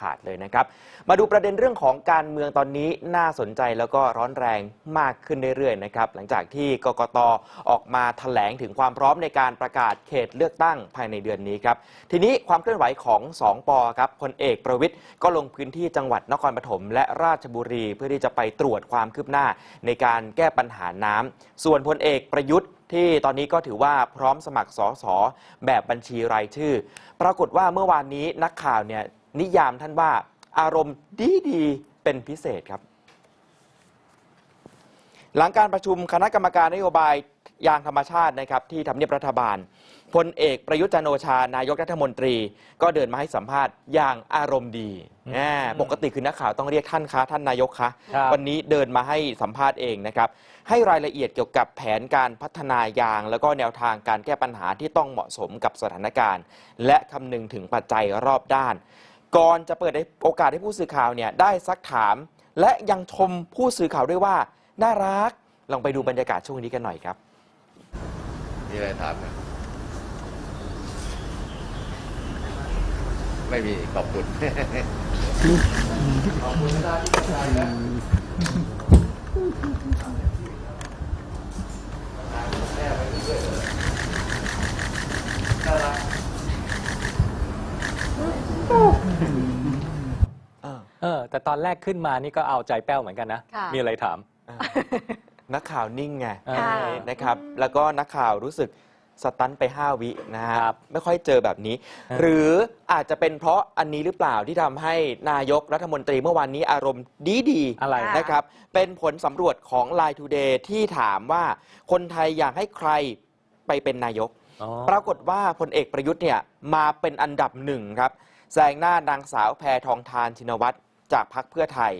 ขาดเลยนะครับ มาดูประเด็นเรื่องของการเมืองตอนนี้น่าสนใจแล้วก็ร้อนแรงมากขึ้นเรื่อยๆนะครับหลังจากที่กกตออกมาแถลงถึงความพร้อมในการประกาศเขตเลือกตั้งภายในเดือนนี้ครับทีนี้ความเคลื่อนไหวของ 2 ปอครับพลเอกประวิทย์ก็ลงพื้นที่จังหวัดนครปฐมและราชบุรี เพื่อที่จะไปตรวจความคืบหน้าในการแก้ปัญหาน้ำส่วนพลเอกประยุทธ์ที่ตอนนี้ก็ถือว่าพร้อมสมัครสอสอแบบบัญชีรายชื่อ ปรากฏว่าเมื่อวานนี้นักข่าวเนี่ย นิยามท่านว่าอารมณ์ดีดีๆเป็นพิเศษครับ หลังการประชุมคณะกรรมการนโยบายยางธรรมชาตินะครับที่ทำเนียบรัฐบาลพลเอกประยุทธ์จันทร์โอชานายกรัฐมนตรี ก็เดินมาให้สัมภาษณ์อย่างอารมณ์ดีแหมปกติคือนักข่าวต้องเรียกท่านคะท่านนายกคะครับวันนี้เดินมาให้สัมภาษณ์เองนะครับ ให้รายละเอียดเกี่ยวกับแผนการพัฒนายาง แล้วก็แนวทางการแก้ปัญหาที่ต้องเหมาะสมกับสถานการณ์ และคำนึงถึงปัจจัยรอบด้าน ก่อนจะเปิดโอกาสให้ผู้สื่อข่าวเนี่ยได้ซักถาม และยังชมผู้สื่อข่าวด้วยว่า น่ารักลองไปดูบรรยากาศช่วงนี้กันหน่อยครับมีอะไรถามไหมไม่มีขอบคุณ เออ แต่ตอนแรกขึ้นมานี่ก็เอาใจแป้วเหมือนกันนะ ค่ะ มีอะไรถาม นักข่าวนิ่งไงค่ะ นะครับ แล้วก็นักข่าวรู้สึกสตันไป 5 วินะฮะครับไม่ค่อยเจอแบบนี้ครับหรืออาจจะเป็นเพราะอันนี้หรือเปล่าที่ทำให้นายกรัฐมนตรีเมื่อวานนี้อารมณ์ดีดีๆ อะไร ค่ะ นะครับ เป็นผลสำรวจของ Line Today ที่ถามว่าคนไทยอยากให้ใครไปเป็นนายก อ๋อ ปรากฏว่าพลเอกประยุทธ์เนี่ยมาเป็นอันดับหนึ่งครับ แซงหน้านางสาวแพทองทานชินวัตรจากพรรคเพื่อไทย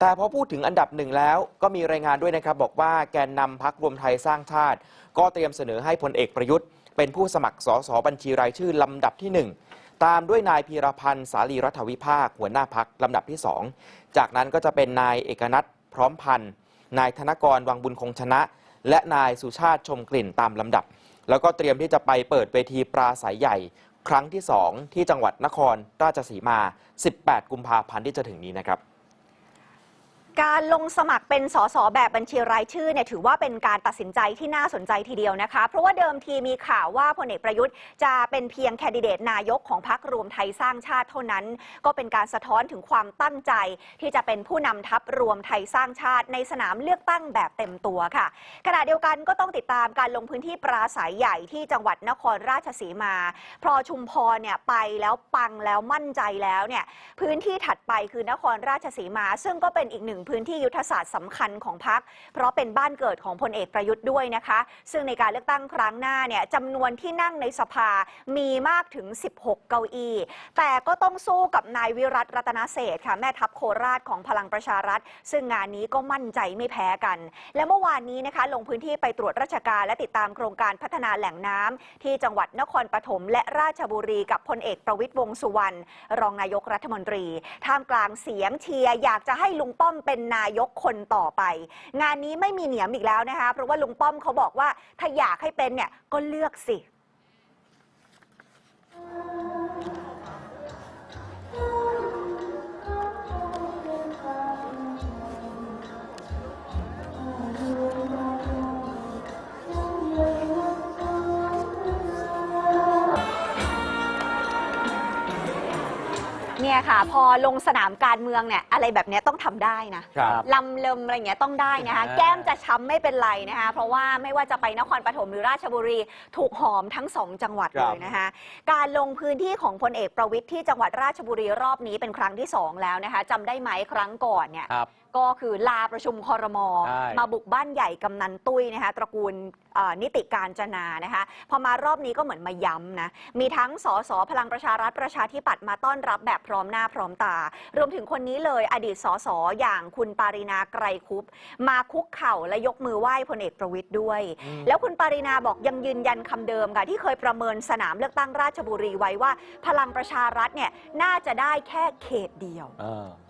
แต่พอพูดถึงอันดับหนึ่งแล้วก็มีรายงานด้วยนะครับ บอกว่าแกนนำพักรวมไทยสร้างชาติ ก็เตรียมเสนอให้พลเอกประยุทธ์ เป็นผู้สมัครสสบัญชีรายชื่อลำดับที่หนึ่งตามด้วยนายพีรพันธ์สาลีรัฐวิภาค หัวหน้าพักลำดับที่สองจากนั้นก็จะเป็นนายเอกนัทพร้อมพันธ์นายธนกรวังบุญคงชนะ และนายสุชาติชมกลิ่นตามลำดับ แล้วก็เตรียมที่จะไปเปิดเวทีปราศัยใหญ่ ครั้งที่ 2 ที่จังหวัดนครราชสีมา 18 กุมภาพันธ์ที่จะถึงนี้นะครับ การลงสมัครเป็นสสแบบบัญชีรายชื่อเนี่ยถือว่าเป็นการตัดสินใจที่น่าสนใจทีเดียวนะคะ เพราะว่าเดิมทีมีข่าวว่าพลเอกประยุทธ์จะเป็นเพียงแคนดิเดตนายกของพรรครวมไทยสร้างชาติเท่านั้น ก็เป็นการสะท้อนถึงความตั้งใจ ที่จะเป็นผู้นำทัพรวมไทยสร้างชาติในสนามเลือกตั้งแบบเต็มตัวค่ะ ขณะเดียวกันก็ต้องติดตามการลงพื้นที่ปราศัยใหญ่ที่จังหวัดนครราชสีมา พอชุมพรเนี่ยไปแล้วปังแล้วมั่นใจแล้วเนี่ยพื้นที่ถัดไปคือนครราชสีมา ซึ่งก็เป็นอีกหนึ่งพื้นที่ยุทธศาสตร์สำคัญของพรรคเพราะเป็นบ้านเกิดของพลเอกประยุทธ์ด้วยนะคะ ซึ่งในการเลือกตั้งครั้งหน้าเนี่ยจำนวนที่นั่งในสภามีมากถึง 16 เก้าอี้ แต่ก็ต้องสู้กับนายวิรัตรัตนเศษค่ะแม่ทัพโคราชของพลังประชารัฐ ซึ่งงานนี้ก็มั่นใจไม่แพ้กัน และเมื่อวานนี้นะคะลงพื้นที่ไปตรวจราชการและติดตามโครงการพัฒนาแหล่งน้ำที่จังหวัดนครปฐมและราชบุรีกับพลเอกประวิตยวงสุวรรณรองนายกรัฐมนตรีท่ามกลางเสียงเชียร์อยากจะให้ลุงป้อมเป็นนายกคนต่อไป งานนี้ไม่มีเหนียมอีกแล้วนะคะ เพราะว่าลุงป้อมเขาบอกว่าถ้าอยากให้เป็นเนี่ยก็เลือกสิ เนี่ยค่ะ พอลงสนามการเมืองเนี่ยอะไรแบบเนี้ยต้องทำได้นะครับลำเลิมอะไรอย่างเงี้ยต้องได้นะคะอ่าแก้มจะช้ำไม่เป็นไรนะคะ เพราะว่าไม่ว่าจะไปนครปฐมหรือราชบุรีถูกหอมทั้งสองจังหวัดครัเลบ ยนะคะ การลงพื้นที่ของพลเอกประวิทย์ที่จังหวัดราชบุรีรอบนี้เป็นครั้งที่สองแล้วนะคะจำได้ไหมครั้งก่อนเนี่ย ครับก็คือลาประชุมคอรมอใช่ มาบุกบ้านใหญ่กำนันตุ้ยนะคะตระกูลเอ่อนิติการจนานะคะพอมารอบนี้ก็เหมือนมาย้ำนะ มีทั้งสสพลังประชารัฐประชาธิปัตย์มาต้อนรับแบบพร้อมหน้าพร้อมตา รวมถึงคนนี้เลยอดีตสสอย่างคุณปารินาไกรคุป มาคุกเข่าและยกมือไหว้พลเอกประวิตยด้วย อืม แล้วคุณปารินาบอกยังยืนยันคำเดิมค่ะที่เคยประเมินสนามเลือกตั้งราชบุรีไว้ว่า พลังประชารัฐเนี่ยน่าจะได้แค่เขตเดียว เออเอ่อ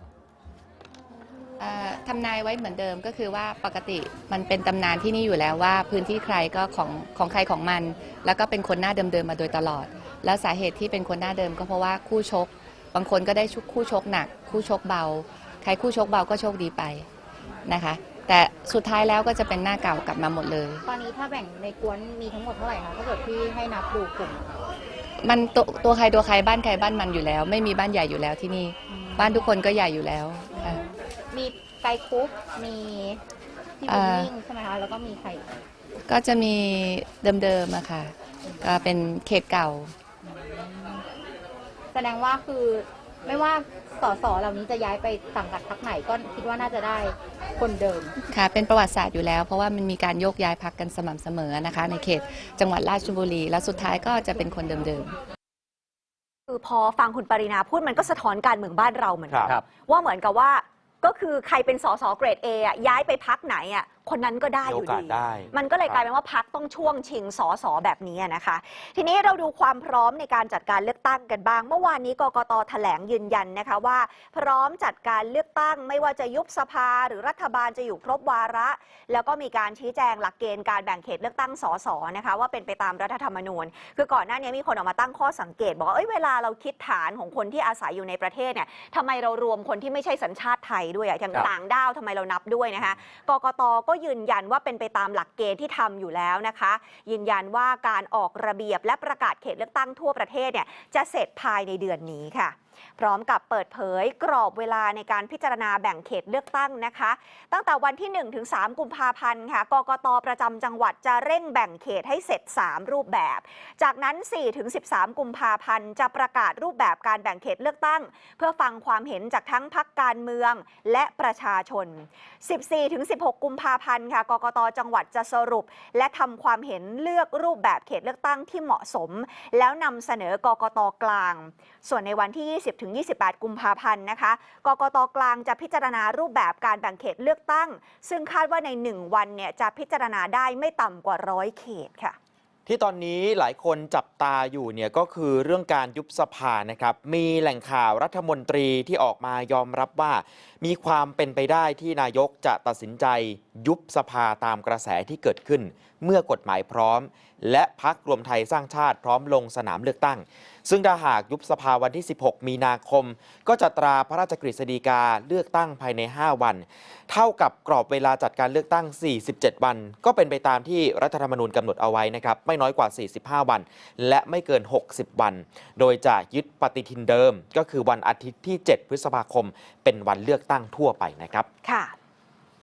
ทำนายไว้เหมือนเดิมก็คือว่าปกติมันเป็นตำนานที่นี่อยู่แล้วว่า พื้นที่ใครก็ของของใครของมัน แล้วก็เป็นคนหน้าเดิมๆมาโดยตลอด แล้วสาเหตุที่เป็นคนหน้าเดิมก็เพราะว่าคู่ชก บางคนก็ได้ชุกคู่ชกหนัก คู่ชกเบา ใครคู่ชกเบาก็โชคดีไปนะคะ แต่สุดท้ายแล้วก็จะเป็นหน้าเก่ากลับมาหมดเลย ตอนนี้ถ้าแบ่งในกวนมีทั้งหมดเท่าไหร่คะถ้าเกิดพี่ให้นับดูกลุ่มมันตัวตัวใครตัวใครบ้านใครบ้านมันอยู่แล้ว ไม่มีบ้านใหญ่อยู่แล้วที่นี่ บ้านทุกคนก็ใหญ่อยู่แล้วค่ะ มีไกด์คุปมีพี่อ่าบุญนิ่งใช่ไหมคะ แล้วก็มีใครอีกก็จะมีเดิมๆอะค่ะ ก็เป็นเขตเก่า แสดงว่าคือไม่ว่าสสเหล่านี้จะย้ายไปสังกัดพรรคไหนก็คิดว่าน่าจะได้คนเดิม ค่ะ เป็นประวัติศาสตร์อยู่แล้ว เพราะว่ามันมีการโยกย้ายพักกันสม่ำเสมอนะคะ ในเขตจังหวัดราชบุรี แล้วสุดท้ายก็จะเป็นคนเดิมๆคือพอฟังคุณปรินาพูดมันก็สะท้อนการเมืองบ้านเราเหมือนกันครับว่าเหมือนกับว่า ก็คือใครเป็นสสเกรด A อะย้ายไปพักไหนอะคนนั้นก็ได้มีอโอยู่กาสดีได้มันก็เลยครับกลายเป็นว่าพักต้องช่วงชิงสสแบบนี้นะคะ ทีนี้เราดูความพร้อมในการจัดการเลือกตั้งกันบ้าง เมื่อวานนี้กกตแถลงยืนยันนะคะว่า พร้อมจัดการเลือกตั้งไม่ว่าจะยุบสภาหรือรัฐบาลจะอยู่ครบวาระ แล้วก็มีการชี้แจงหลักเกณฑ์การแบ่งเขตเลือกตั้งสสนะคะว่าเป็นไปตามรัฐธรรมนูญ คือก่อนหน้านี้มีคนออกมาตั้งข้อสังเกต บอกว่าเอ้ยเวลาเราคิดฐานของคนที่อาศัยอยู่ในประเทศเนี่ยทำไมเรารวมคนที่ไม่ใช่สัญชาติไทยด้วยอะอย่างครับต่างด้าวทำไมเรานับด้วยนะคะกกตก็็ยืนยันว่าเป็นไปตามหลักเกณฑ์ที่ทำอยู่แล้วนะคะ ยืนยันว่าการออกระเบียบและประกาศเขตเลือกตั้งทั่วประเทศเนี่ยจะเสร็จภายในเดือนนี้ค่ะพร้อมกับเปิดเผยกรอบเวลาในการพิจารณาแบ่งเขตเลือกตั้งนะคะ ตั้งแต่วันที่ 1 ถึง 3 กุมภาพันธ์ค่ะกกตประจำจังหวัดจะเร่งแบ่งเขตให้เสร็จ 3 รูปแบบ จากนั้น 4 ถึง 13 กุมภาพันธ์จะประกาศรูปแบบการแบ่งเขตเลือกตั้ง เพื่อฟังความเห็นจากทั้งพักการเมืองและประชาชน 14 ถึง 16 กุมภาพันธ์ค่ะกกตจังหวัดจะสรุป และทำความเห็นเลือกรูปแบบเขตเลือกตั้งที่เหมาะสม แล้วนำเสนอกกตกลาง ส่วนในวันที่20ถึง28 กุมภาพันธ์นะคะกกตกลางจะพิจารณารูปแบบการแบ่งเขตเลือกตั้ง ซึ่งคาดว่าใน 1 วันเนี่ยจะพิจารณาได้ไม่ต่ำกว่าร้อยเขตค่ะ ที่ตอนนี้หลายคนจับตาอยู่เนี่ยก็คือเรื่องการยุบสภานะครับ มีแหล่งข่าวรัฐมนตรีที่ออกมายอมรับว่า มีความเป็นไปได้ที่นายกจะตัดสินใจยุบสภาตามกระแสที่เกิดขึ้น เมื่อกฎหมายพร้อม และพักรวมไทยสร้างชาติพร้อมลงสนามเลือกตั้ง ซึ่งถ้าหากยุบสภาวันที่ 16 มีนาคม ก็จะตราพระราชกฤษฎีกาเลือกตั้งภายใน 5 วัน เท่ากับกรอบเวลาจัดการเลือกตั้ง 47 วัน ก็เป็นไปตามที่รัฐธรรมนูญกำหนดเอาไว้นะครับไม่น้อยกว่า 45 วัน และไม่เกิน 60 วัน โดยจะยึดปฏิทินเดิม ก็คือวันอาทิตย์ที่ 7 พฤษภาคม เป็นวันเลือกตั้งทั่วไปนะครับ ค่ะ